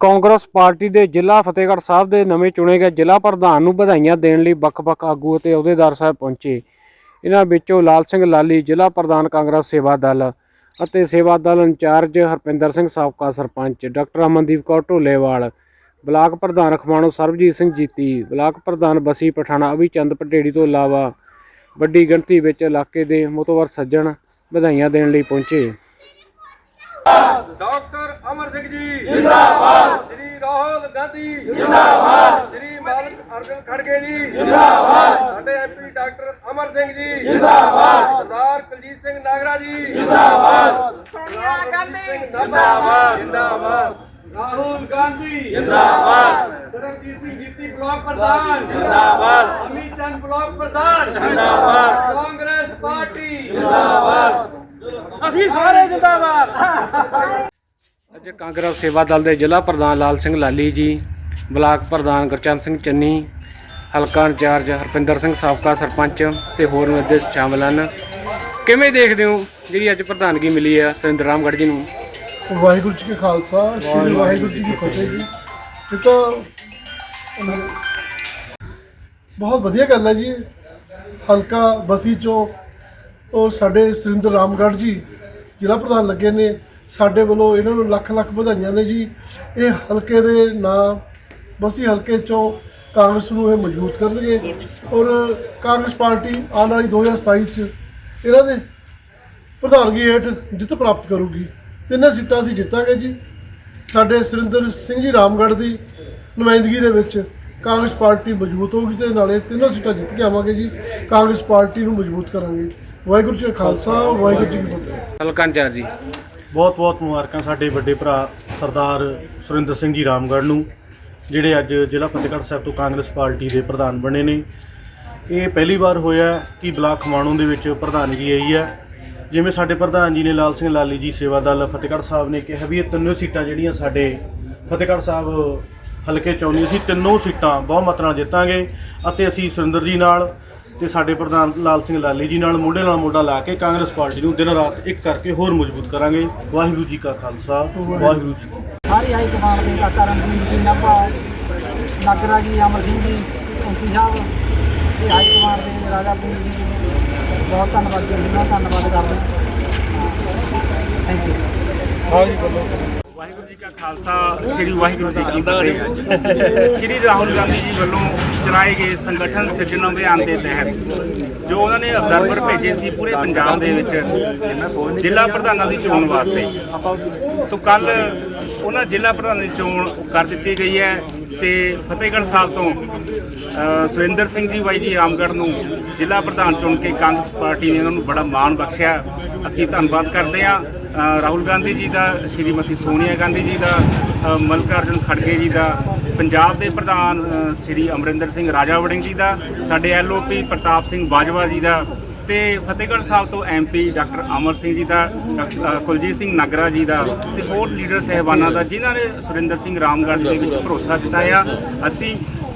Congress party ਦੇ ਜ਼ਿਲ੍ਹਾ ਫਤਿਹਗੜ੍ਹ ਸਾਹਿਬ ਦੇ ਨਵੇਂ ਚੁਣੇ ਗਏ ਜ਼ਿਲ੍ਹਾ ਪ੍ਰਧਾਨ ਨੂੰ ਵਧਾਈਆਂ ਦੇਣ ਲਈ ਵੱਖ-ਵੱਖ ਆਗੂ ਅਤੇ ਅਹੁਦੇਦਾਰ ਸਾਹਿਬ ਪਹੁੰਚੇ। ਇਹਨਾਂ ਵਿੱਚੋਂ ਲਾਲ ਸਿੰਘ ਲਾਲੀ, ਜ਼ਿਲ੍ਹਾ ਪ੍ਰਧਾਨ ਕਾਂਗਰਸ ਸੇਵਾ ਦਲ ਅਤੇ ਸੇਵਾ ਦਲ ਇੰਚਾਰਜ ਹਰਪਿੰਦਰ ਸਿੰਘ ਸਾਬਕਾ ਸਰਪੰਚ, ਡਾਕਟਰ ਅਮਨਦੀਪ ਕੌਰ ਢੋਲੇਵਾਲ, ਬਲਾਕ ਪ੍ਰਧਾਨ ਖਮਾਣੋ ਸਰਬਜੀਤ ਸਿੰਘ ਜੀਤੀ, ਬਲਾਕ ਪ੍ਰਧਾਨ ਬਸੀ ਪਠਾਣਾ ਅਭੀ ਚੰਦ ਪਟੇੜੀ ਤੋਂ ਇਲਾਵਾ ਵੱਡੀ ਗਿਣਤੀ ਵਿੱਚ ਇਲਾਕੇ ਦੇ ਮੁਤਵਰ ਸੱਜਣ ਵਧਾਈਆਂ ਦੇਣ ਲਈ ਪਹੁੰਚੇ। ਡਾਕਟਰ ਅਮਰ ਸਿੰਘ ਜੀ। ਜਿੰਦਾਬਾਦ। ਸ੍ਰੀ ਰਾਹੁਲ ਗਾਂਧੀ। ਜਿੰਦਾਬਾਦ। ਸ੍ਰੀ ਮਾਲਕ ਅਰਜਨ ਖੜਗੇ ਜੀ। ਜਿੰਦਾਬਾਦ। ਸਾਡੇ ਐਮਪੀ ਡਾਕਟਰ ਅਮਰ ਸਿੰਘ ਜੀ। ਜਿੰਦਾਬਾਦ। ਸਰਦਾਰ ਕੁਲਜੀਤ ਸਿੰਘ ਨਾਗਰਾ ਜੀ। ਜਿੰਦਾਬਾਦ। ਸੋਨੀਆ ਗਾਂਧੀ। ਜਿੰਦਾਬਾਦ। ਜਿੰਦਾਬਾਦ। ਰਾਹੁਲ ਗਾਂਧੀ। ਜਿੰਦਾਬਾਦ। ਸਰਬਜੀਤ ਸਿੰਘ ਜੀਤੀ ਬਲਾਕ ਪ੍ਰਧਾਨ। ਜਿੰਦਾਬਾਦ। ਅਮਿਤ ਚੰਦ ਬਲਾਕ ਪ੍ਰਧਾਨ। ਜਿੰਦਾਬਾਦ। Congress party. ਅਸੀਂ ਸਾਰੇ ਜਿੰਦਾਬਾਦ। ਅੱਜ ਕਾਂਗਰਸ ਸੇਵਾ ਦਲ ਦੇ ਜ਼ਿਲ੍ਹਾ ਪ੍ਰਧਾਨ ਲਾਲ ਸਿੰਘ ਲਾਲੀ ਜੀ ਬਲਾਕ ਪ੍ਰਧਾਨ ਗੁਰਚੰਦ ਸਿੰਘ ਚੰਨੀ ਹਲਕਾ ਇੰਚਾਰਜ ਹਰਪਿੰਦਰ ਸਿੰਘ ਸਾਬਕਾ ਸਰਪੰਚ ਤੇ ਹੋਰ ਨਿਰਦੇਸ਼ ਸ਼ਾਮਲ ਹਨ। ਕਿਵੇਂ ਦੇਖਦੇ ਹੋ ਜਿਹੜੀ ਅੱਜ ਪ੍ਰਧਾਨਗੀ ਮਿਲੀ ਹੈ ਸੁਰਿੰਦਰ ਰਾਮਗੜ੍ਹ ਜੀ ਨੂੰ? ਵਾਹਿਗੁਰੂ ਜੀ ਕਾ ਖਾਲਸਾ ਸ੍ਰੀ ਵਾਹਿਗੁਰੂ ਜੀ ਕੀ ਫਤਿਹ ਜੀ। ਇਹ ਤਾਂ ਬਹੁਤ ਵਧੀਆ ਗੱਲ ਹੈ ਜੀ। ਹਲਕਾ ਬਸੀ ਚੋਂ ਉਹ ਸਾਡੇ ਸੁਰਿੰਦਰ ਰਾਮਗੜ੍ਹ ਜੀ, ਜ਼ਿਲ੍ਹਾ ਪ੍ਰਧਾਨ ਲੱਗੇ ਨੇ। ਸਾਡੇ ਵੱਲੋਂ ਇਹਨਾਂ ਨੂੰ ਲੱਖ ਲੱਖ ਵਧਾਈਆਂ ਨੇ ਜੀ। ਇਹ ਹਲਕੇ ਦੇ ਨਾਂ, ਬਸੀ ਹਲਕੇ ਚੋਂ ਕਾਂਗਰਸ ਨੂੰ ਇਹ ਮਜ਼ਬੂਤ ਕਰਨਗੇ। ਔਰ ਕਾਂਗਰਸ ਪਾਰਟੀ ਆਉਣ ਵਾਲੀ 2027 ਚ ਇਹਨਾਂ ਦੇ ਪ੍ਰਧਾਨਗੀ ਹੇਠ ਜਿੱਤ ਪ੍ਰਾਪਤ ਕਰੂਗੀ। ਤਿੰਨੇ ਸੀਟਾਂ ਅਸੀਂ ਜਿੱਤਾਂਗੇ ਜੀ। ਸਾਡੇ ਸੁਰਿੰਦਰ ਸਿੰਘ ਜੀ ਰਾਮਗੜ੍ਹ ਦੀ ਨੁਮਾਇੰਦਗੀ ਦੇ ਵਿੱਚ ਕਾਂਗਰਸ ਪਾਰਟੀ ਮਜ਼ਬੂਤ ਹੋਊਗੀ ਤੇ ਨਾਲੇ ਤਿੰਨੋਂ ਸੀਟਾਂ ਜਿੱਤ ਕੇ ਆਵਾਂਗੇ ਜੀ। ਕਾਂਗਰਸ ਪਾਰਟੀ ਨੂੰ ਮਜ਼ਬੂਤ ਕਰਾਂਗੇ। ਵਾਹਿਗੁਰੂ ਜੀ ਕਾ ਖਾਲਸਾ ਵਾਹਿਗੁਰੂ ਜੀ ਕੀ ਫਤਿਹ। ਹਲਕਾ ਇੰਚਾਰਜ ਜੀ। ਬਹੁਤ ਬਹੁਤ ਮੁਬਾਰਕਾਂ ਸਾਡੇ ਵੱਡੇ ਭਰਾ ਸਰਦਾਰ ਸੁਰਿੰਦਰ ਸਿੰਘ ਜੀ ਰਾਮਗੜ੍ਹ ਨੂੰ ਜਿਹੜੇ ਅੱਜ ਜ਼ਿਲ੍ਹਾ ਫਤਿਹਗੜ੍ਹ ਸਾਹਿਬ ਤੋਂ ਕਾਂਗਰਸ ਪਾਰਟੀ ਦੇ ਪ੍ਰਧਾਨ ਬਣੇ ਨੇ। ਇਹ ਪਹਿਲੀ ਵਾਰ ਹੋਇਆ ਕਿ ਬਲਾਕ ਖਮਾਣੋਂ ਦੇ ਵਿੱਚ ਪ੍ਰਧਾਨਗੀ ਆਈ ਹੈ। ਜਿਵੇਂ ਸਾਡੇ ਪ੍ਰਧਾਨ ਜੀ ਨੇ ਲਾਲ ਸਿੰਘ ਲਾਲੀ ਜੀ ਸੇਵਾ ਦਲ ਫਤਿਹਗੜ੍ਹ ਸਾਹਿਬ ਨੇ ਕਿਹਾ ਵੀ ਇਹ ਤਿੰਨੋਂ ਸੀਟਾਂ ਜਿਹੜੀਆਂ ਸਾਡੇ ਫਤਿਹਗੜ੍ਹ ਸਾਹਿਬ ਹਲਕੇ ਚੋਂ ਨੇ ਅਸੀਂ ਤਿੰਨੋਂ ਸੀਟਾਂ ਬਹੁਮਤ ਨਾਲ ਜਿੱਤਾਂਗੇ ਅਤੇ ਅਸੀਂ ਸੁਰਿੰਦਰ ਜੀ ਨਾਲ ਤੇ ਸਾਡੇ ਪ੍ਰਧਾਨ ਲਾਲ ਸਿੰਘ ਲਾਲੀ ਜੀ ਨਾਲ ਮੋਢੇ ਨਾਲ ਮੋਢਾ ਲਾ ਕੇ ਕਾਂਗਰਸ ਪਾਰਟੀ ਨੂੰ ਦਿਨ ਰਾਤ ਇੱਕ ਕਰਕੇ ਹੋਰ ਮਜ਼ਬੂਤ ਕਰਾਂਗੇ। ਵਾਹਿਗੁਰੂ ਜੀ ਕਾ ਖਾਲਸਾ ਵਾਹਿਗੁਰੂ ਜੀ ਕੀ ਫਤਿਹ। ਸਾਰੀ ਹਾਈ ਕਮਾਂਡ ਦੇ ਕਾਕਾ ਰਣਜੀਤ ਜੀ ਨਾਭਾ ਨਾਗਰਾ ਜੀ ਅਮਰ ਸਿੰਘ ਜੀ ਐਮਪੀ ਸਾਹਿਬ ਤੇ ਹਾਈ ਕਮਾਂਡ ਦੇ ਰਾਜਾ ਸਿੰਘ ਜੀ ਬਹੁਤ ਧੰਨਵਾਦ ਜੀ ਦਾ ਧੰਨਵਾਦ ਕਰਦੇ ਹਾਂ। ਥੈਂਕ ਯੂ ਵਾਹਿਗੁਰੂ ਜੀ ਕਾ ਖਾਲਸਾ, ਸ੍ਰੀ ਵਾਹਿਗੁਰੂ ਜੀ ਕੀ ਫਤਿਹ। ਸ੍ਰੀ ਰਾਹੁਲ ਗਾਂਧੀ ਜੀ ਵੱਲੋਂ ਚਲਾਏ ਗਏ ਸੰਗਠਨ ਸਿਰਜਣ ਅਭਿਆਨ ਦੇ ਤਹਿਤ, ਜੋ ਉਹਨਾਂ ਨੇ ਅਬਜ਼ਰਵਰ ਭੇਜੇ ਸੀ ਪੂਰੇ ਪੰਜਾਬ ਦੇ ਵਿੱਚ, ਜ਼ਿਲ੍ਹਾ ਪ੍ਰਧਾਨਾਂ ਦੀ ਚੋਣ ਵਾਸਤੇ। ਸੋ ਕੱਲ ਉਹਨਾਂ ਜ਼ਿਲ੍ਹਾ ਪ੍ਰਧਾਨਾਂ ਦੀ ਚੋਣ ਕਰ ਦਿੱਤੀ ਗਈ ਹੈ ਤੇ ਫਤਿਹਗੜ੍ਹ ਸਾਹਿਬ ਤੋਂ ਸੁਰਿੰਦਰ ਸਿੰਘ ਜੀ, ਬਾਈ ਜੀ ਰਾਮਗੜ੍ਹ ਨੂੰ ਜ਼ਿਲ੍ਹਾ ਪ੍ਰਧਾਨ ਚੁਣ ਕੇ ਕਾਂਗਰਸ ਪਾਰਟੀ ਨੇ ਉਹਨਾਂ ਨੂੰ ਬੜਾ ਮਾਣ ਬਖਸ਼ਿਆ। ਅਸੀਂ ਧੰਨਵਾਦ ਕਰਦੇ ਹਾਂ। ਰਾਹੁਲ ਗਾਂਧੀ ਜੀ ਦਾ ਸ਼੍ਰੀਮਤੀ ਸੋਨੀਆ ਗਾਂਧੀ ਜੀ ਦਾ ਅ, ਮੱਲਕਾਰਜੁਨ ਖੜਗੇ ਜੀ ਦਾ ਪੰਜਾਬ ਦੇ ਪ੍ਰਧਾਨ ਸ਼੍ਰੀ ਅਮਰਿੰਦਰ ਸਿੰਘ ਰਾਜਾ ਵੜਿੰਗ ਜੀ ਦਾ ਸਾਡੇ ਐਲਓਪੀ ਪ੍ਰਤਾਪ ਸਿੰਘ ਬਾਜਵਾ ਜੀ ਦਾ ਤੇ ਫਤਿਹਗੜ੍ਹ ਸਾਹਿਬ ਤੋਂ ਐਮਪੀ ਡਾਕਟਰ ਅਮਰ ਸਿੰਘ ਜੀ ਦਾ ਡਾਕਟਰ, ਕੁਲਜੀਤ ਸਿੰਘ ਨਾਗਰਾ ਜੀ ਦਾ ਤੇ ਹੋਰ ਲੀਡਰ ਸਹਿਬਾਨਾਂ ਦਾ ਜਿਨ੍ਹਾਂ ਨੇ ਸੁਰਿੰਦਰ ਸਿੰਘ ਰਾਮਗੜ੍ਹ ਦੇ ਵਿੱਚ ਭਰੋਸਾ ਜਤਾਇਆ। ਅਸੀਂ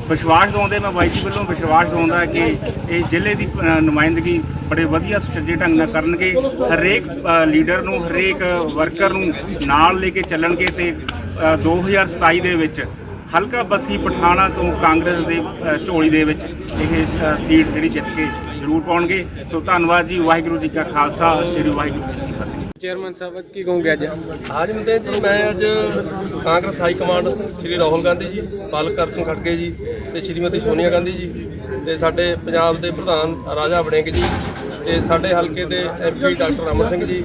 ਵਿਸ਼ਵਾਸ ਦਵਾਉਂਦੇ ਮੈਂ ਬਾਈ ਜੀ ਵੱਲੋਂ ਵਿਸ਼ਵਾਸ ਦਵਾਉਂਦਾ ਕਿ ਇਹ ਜ਼ਿਲ੍ਹੇ ਦੀ ਨੁਮਾਇੰਦਗੀ ਬੜੇ ਵਧੀਆ ਸੁਚੱਜੇ ਢੰਗ ਨਾਲ ਕਰਨਗੇ। ਹਰੇਕ ਲੀਡਰ ਨੂੰ ਹਰੇਕ ਵਰਕਰ ਨੂੰ ਨਾਲ ਲੈ ਕੇ ਚੱਲਣਗੇ ਤੇ ਅ, 2027 ਦੇ ਵਿੱਚ ਹਲਕਾ ਬੱਸੀ ਪਠਾਣਾ ਤੋਂ ਕਾਂਗਰਸ ਦੇ ਝੋਲੀ ਦੇ ਵਿੱਚ ਇਹ ਸੀਟ ਜਿਹੜੀ ਜਿੱਤ ਕੇ ਜ਼ਰੂਰ ਪਾਉਣਗੇ। ਸੋ ਧੰਨਵਾਦ ਜੀ ਵਾਹਿਗੁਰੂ ਜੀ ਕਾ ਖਾਲਸਾ ਸ੍ਰੀ ਵਾਹਿਗੁਰੂ ਜੀ ਕੀ ਫਤਿਹ। ਚੇਅਰਮੈਨ ਸਾਹਿਬ ਕੀ ਕਹੋਗੇ ਅੱਜ? ਅੱਜ ਮਿਲਦੇ ਜੀ ਮੈਂ ਅੱਜ ਕਾਂਗਰਸ ਹਾਈ ਕਮਾਂਡ ਸ਼੍ਰੀ ਰਾਹੁਲ ਗਾਂਧੀ ਜੀ ਪਾਲਕ ਅਰਜਨ ਖੜਗੇ ਜੀ ਤੇ ਸ਼੍ਰੀਮਤੀ ਸੋਨੀਆ ਗਾਂਧੀ ਜੀ ਤੇ ਸਾਡੇ ਪੰਜਾਬ ਦੇ ਪ੍ਰਧਾਨ ਰਾਜਾ ਵੜਿੰਗ ਜੀ ਤੇ ਸਾਡੇ ਹਲਕੇ ਦੇ ਐਮਪੀ ਡਾਕਟਰ ਅਮਰ ਸਿੰਘ ਜੀ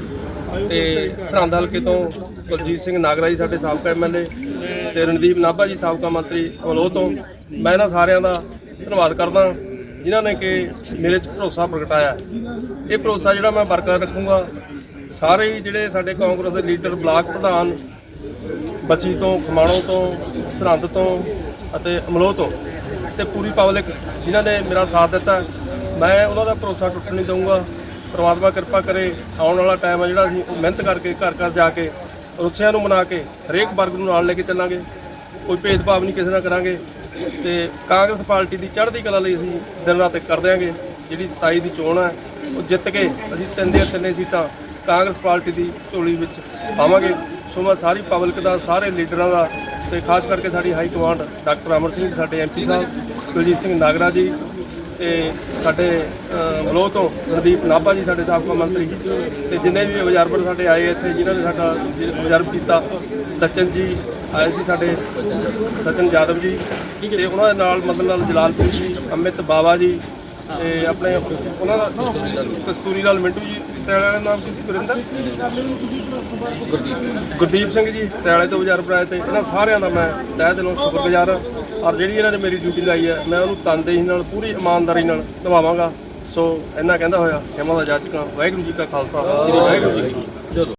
ਤੇ ਸਰਹੰਦ ਹਲਕੇ ਤੋਂ ਕੁਲਜੀਤ ਸਿੰਘ ਨਾਗਰਾ ਜੀ ਸਾਡੇ ਸਾਬਕਾ ਐਮਐਲਏ ਤੇ ਰਣਦੀਪ ਨਾਭਾ ਜੀ ਸਾਬਕਾ ਮੰਤਰੀ ਅਮਲੋਹ ਤੋਂ ਮੈਂ ਇਹਨਾਂ ਸਾਰਿਆਂ ਦਾ ਧੰਨਵਾਦ ਕਰਦਾ ਜਿਨ੍ਹਾਂ ਨੇ ਕਿ ਮੇਰੇ 'ਚ ਭਰੋਸਾ ਪ੍ਰਗਟਾਇਆ। ਇਹ ਭਰੋਸਾ ਜਿਹੜਾ ਮੈਂ ਬਰਕਰਾਰ ਰੱਖੂੰਗਾ, ਸਾਰੇ ਹੀ ਜਿਹੜੇ ਸਾਡੇ ਕਾਂਗਰਸ ਦੇ ਲੀਡਰ ਬਲਾਕ ਪ੍ਰਧਾਨ ਬੱਚੀ ਤੋਂ, ਖਮਾਣੋਂ ਤੋਂ, ਸਰਹੰਦ ਤੋਂ ਅਤੇ ਅਮਲੋਹ ਤੋਂ ਤੇ ਪੂਰੀ ਪਬਲਿਕ ਜਿਨ੍ਹਾਂ ਨੇ ਮੇਰਾ ਸਾਥ ਦਿੱਤਾ। ਮੈਂ ਉਹਨਾਂ ਦਾ ਭਰੋਸਾ ਟੁੱਟਣ ਨਹੀਂ ਦਊਂਗਾ। ਪ੍ਰਮਾਤਮਾ ਕਿਰਪਾ ਕਰੇ, ਆਉਣ ਵਾਲਾ ਟਾਈਮ ਹੈ ਜਿਹੜਾ ਅਸੀਂ ਉਹ ਮਿਹਨਤ ਕਰਕੇ ਘਰ ਘਰ ਜਾ ਕੇ, ਰੁੱਸਿਆਂ ਨੂੰ ਮਨਾ ਕੇ, ਹਰੇਕ ਵਰਗ ਨੂੰ ਨਾਲ ਲੈ ਕੇ ਚੱਲਾਂਗੇ। ਕੋਈ ਭੇਦਭਾਵ ਨਹੀਂ ਕਿਸੇ ਨਾਲ ਕਰਾਂਗੇ। ਤੇ ਕਾਂਗਰਸ ਪਾਰਟੀ ਦੀ ਚੜ੍ਹਦੀ ਕਲਾ ਲਈ ਅਸੀਂ ਦਿਨ ਰਾਤ ਇੱਕ ਕਰ ਦਿਆਂਗੇ। ਜਿਹੜੀ 27 ਦੀ ਚੋਣ ਹੈ ਉਹ ਜਿੱਤ ਕੇ ਅਸੀਂ ਤਿੰਨ ਦੀਆਂ ਤਿੰਨੇ ਸੀਟਾਂ ਕਾਂਗਰਸ ਪਾਰਟੀ ਦੀ ਝੋਲੀ ਵਿੱਚ ਪਾਵਾਂਗੇ। ਸੋ ਮੈਂ ਸਾਰੀ ਪਬਲਿਕ ਦਾ, ਸਾਰੇ ਲੀਡਰਾਂ ਦਾ ਤੇ ਖਾਸ ਕਰਕੇ ਸਾਡੀ high command doctor Amar Singh ji ਸਾਡੇ ਐਮਪੀ ਸਾਹਿਬ ਕੁਲਜੀਤ ਸਿੰਘ ਨਾਗਰਾ ਜੀ ਤੇ ਸਾਡੇ ਅ, ਤੋਂ ਰਣਦੀਪ ਨਾਭਾ ਜੀ ਸਾਡੇ ਸਾਬਕਾ ਮੰਤਰੀ। ਤੇ ਜਿੰਨੇ ਵੀ ਅਬਜ਼ਰਵਰ ਸਾਡੇ ਆਏ ਇੱਥੇ ਜਿਨ੍ਹਾਂ ਨੇ ਸਾਡਾ ਅਬਜ਼ਰਵ ਕੀਤਾ ਸਚਨ ਜੀ ਆਏ ਸੀ ਸਾਡੇ ਸਚਨ ਯਾਦਵ ਜੀ। ਤੇ ਉਹਨਾਂ ਦੇ ਨਾਲ ਮਤਲਬ ਨਾਲ ਜਲਾਲਪੁਰ ਜੀ ਅਮਿਤ ਬਾਵਾ ਜੀ ਤੇ ਆਪਣੇ ਉਹਨਾਂ ਦਾ ਕਸਤੂਰੀ ਲਾਲ ਮਿੰਟੂ ਜੀ ਟੈਲਾ ਦਾ ਨਾਮ ਕੀ ਸੀ? ਗੁਰਿੰਦਰ? ਗੁਰਦੀਪ ਸਿੰਘ ਜੀ ਟੈਲੇ ਤੋਂ ਬਾਜ਼ਾਰ ਆਏ ਤੇ ਇਹਨਾਂ ਸਾਰਿਆਂ ਦਾ ਮੈਂ ਤਹਿ ਦਿਲੋਂ ਸ਼ੁਕਰਗੁਜ਼ਾਰ ਹਾਂ। ਔਰ ਜਿਹੜੀ ਇਹਨਾਂ ਨੇ ਮੇਰੀ ਡਿਊਟੀ ਲਾਈ ਹੈ, ਮੈਂ ਉਹਨੂੰ ਤਨਦੇਹੀ ਨਾਲ, ਪੂਰੀ ਇਮਾਨਦਾਰੀ ਨਾਲ ਨਿਭਾਵਾਂਗਾ। ਸੋ ਇੰਨਾ ਕਹਿੰਦਾ ਹੋਇਆ ਖਿਮਾ ਦਾ ਜਾ ਚੁੱਕਾ ਵਾਹਿਗੁਰੂ ਜੀ ਕਾ ਖਾਲਸਾ ਸ੍ਰੀ ਵਾਹਿਗੁਰੂ ਜੀ ਕੀ ਫਤਿਹ।